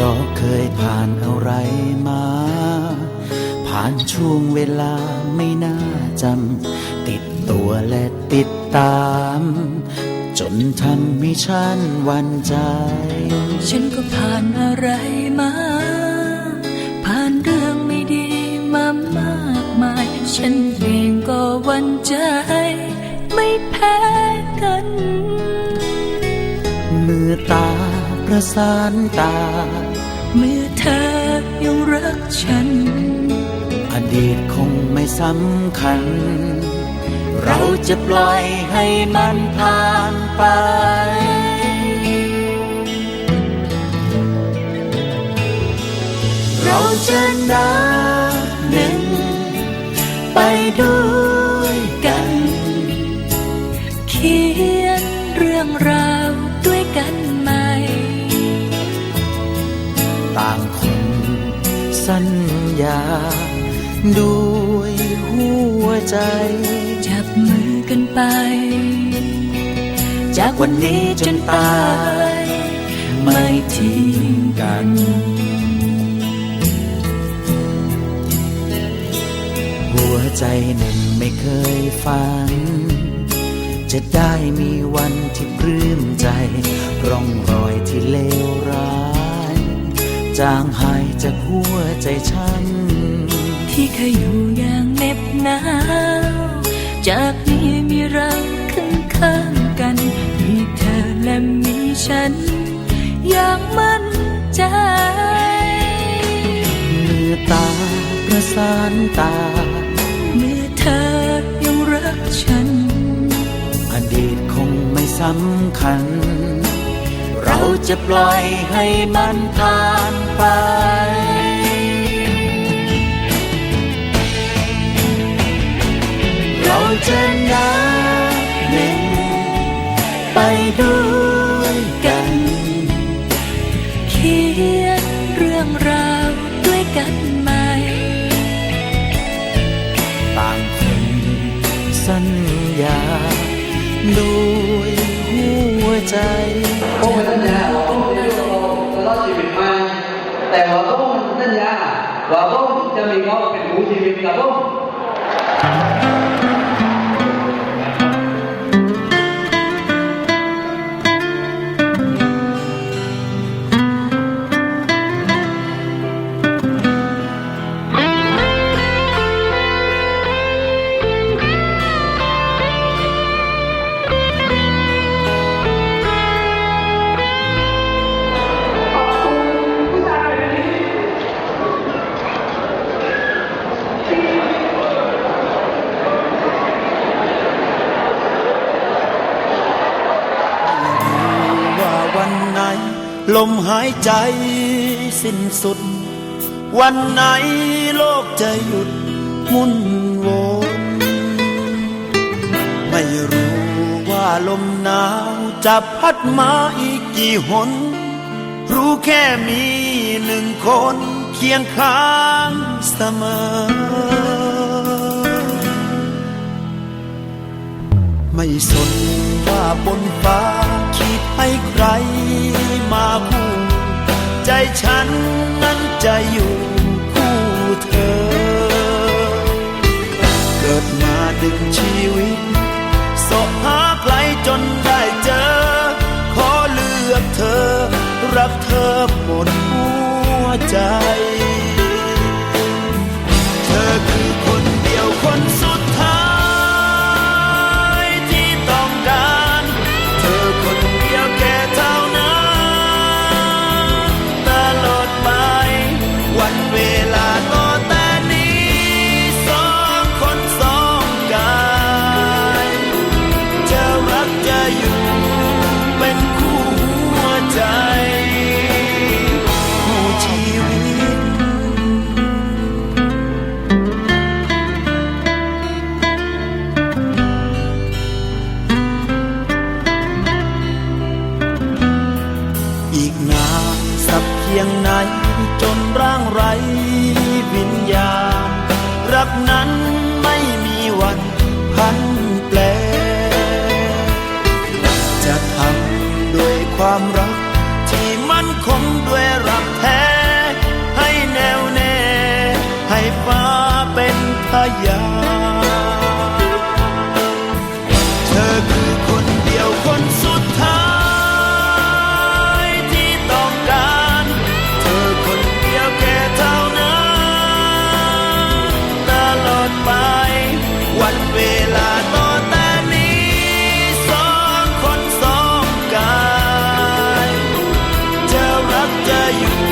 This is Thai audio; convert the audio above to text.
ราะเคยผ่านอะไรมา ผ่านช่วงเวลาไม่น่าจำ ติดตัวและติดตาม จนทำให้ฉันวันใจ ฉันก็ผ่านอะไรมา ผ่านเรื่องไม่ดีมามากมาย ฉันเองก็วันใจ ไม่แพ้กัน มือตาประสานตา เมื่อเธอยังรักฉัน อดีตคงไม่สำคัญ เราจะปล่อยให้มันผ่านไป เราจะนั้ ด้วยหัวใจ จับมือกันไป จากวันนี้จนตาย ไม่ทิ้งกันหัวใจหนึ่งไม่เคยฝัน จะได้มีวันที่ปลื้มใจ ร่องรอยที่เลวร้าย จางหายจากหัวใจฉัน ที่เคยอยู่อย่างเหน็บหนาว จากนี้มีเราข้างข้างกัน มีเธอและมีฉัน อย่างมั่นใจ เมื่อตาประสานตา เมื่อเธอยังรักฉัน อดีตคงไม่สำคัญ เราจะปล่อยให้มันผ่านไป จะนับหนึ่งไปด้วยกัน เขียนเรื่องราวด้วยกันใหม่ ต่างคนสัญญาด้วยหัวใจผมสัญญาว่าผมจะอยู่ตลอดชีวิตมาแต่ว่าผมสัญญาว่าผมจะมีเขามเป็นผู้ชีวิตกับผมว่า ลมหายใจสิ้นสุด วันไหนโลกจะหยุดมุนวนไม่รู้ว่าลมหนาวจะพัดมาอีกกี่หน รู้แค่มีหนึ่งคนเคียงข้างเสมอไม่สนว่าบนฟ้าคิดให้ใคร ฉันนั้นจะอยู่คู่เธอ เกิดมาดึงชีวิตสบหาใครจนได้เจอ ขอเลือกเธอ รักเธอหมดหัวใจ จะอยู่ ยา เธอคือคนเดียวคนสุดท้าย ที่ต้องการ เธอคนเดียวแค่เท่านั้น ตลอดไป วันเวลาต่อแต่นี้สองคนสองกาย จะรักจะอยู่